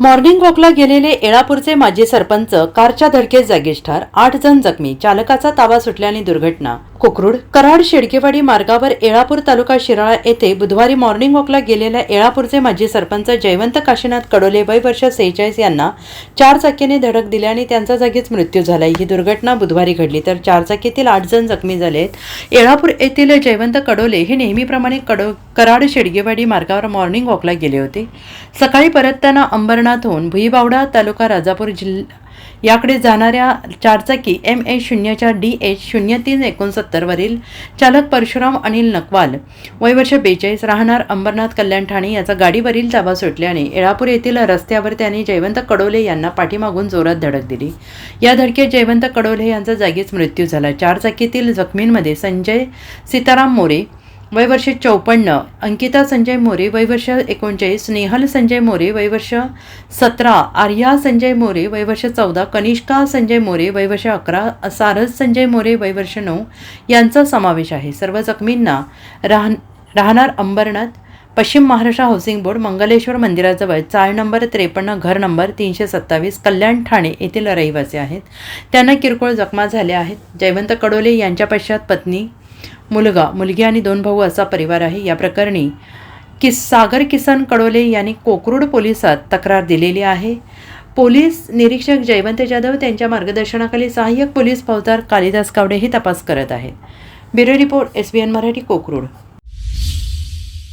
Morning वॉकला गेलेले एळापूरचे माजी सरपंच कारच्या धडकेत जागीच ठार. आठ जण जखमी. चालकाचा ताबा सुटल्याने दुर्घटना. कोकरूड कराड शेडकेवाडी मार्गावर एळापूर तालुका शिराळा येथे बुधवारी मॉर्निंग वॉकला गेलेल्या एळापूरचे माजी सरपंच जयवंत काशीनाथ कडोले वय वर्ष सेहेचाळीस यांना चारचाकीने धडक धडक दिल्याने त्यांचा जागीच मृत्यू झाला. ही दुर्घटना बुधवारी घडली. तर चारचाकीतील आठ जण जखमी झाले येळापूर एळापूर येथील जयवंत कडोले हे नेहमीप्रमाणे कडो कराड शेडगेवाडी मार्गावर मॉर्निंग वॉकला गेले होते. सकाळी परतताना अंबरनाथहून भुईबावडा तालुका राजापूर जिल्हा याकडे जाणाऱ्या चारचाकी एम ए शून्यच्या डी एच शून्य तीन एकोणसत्तरवरील चालक परशुराम अनिल नकवाल वयवर्ष बेचाळीस राहणार अंबरनाथ कल्याण ठाणे याचा गाडीवरील ताबा सुटल्याने येळापूर येथील रस्त्यावर त्यांनी जयवंत कडोले यांना पाठीमागून जोरात धडक दिली. या धडकेत जयवंत कडोले यांचा जागीच मृत्यू झाला. चारचाकीतील जखमींमध्ये संजय सीताराम मोरे वयवर्ष चौपन्न. अंकिता संजय मोरे वयवर्ष एकोणचाळीस. स्नेहल संजय मोरे वयवर्ष सतरा. आर्या संजय मोरे वयवर्ष चौदा. कनिष्का संजय मोरे वयवर्ष अकरा. सारस संजय मोरे वयवर्ष नऊ. यांचा समावेश आहे. सर्व जखमींना राहण राहणार अंबरनाथ पश्चिम महाराष्ट्र हाऊसिंग बोर्ड मंगलेश्वर मंदिराजवळ चाळ नंबर त्रेपन्न घर नंबर तीनशे सत्तावीस कल्याण ठाणे येथील रहिवासी आहेत. त्यांना किरकोळ जखमा झाल्या आहेत. जयवंत कडोले यांच्या पश्चात पत्नी मुलगा मुलगी आणि दोन भाऊ असा परिवार आहे. या प्रकरणी किस सागर किसन कडोले यांनी कोकरूड पोलिसात तक्रार दिलेली आहे. पोलीस निरीक्षक जयवंत जाधव त्यांच्या मार्गदर्शनाखाली सहाय्यक पोलीस फौजदार कालिदास कावडे हे तपास करत आहेत. Bureau report S B N Marathi Kokrud.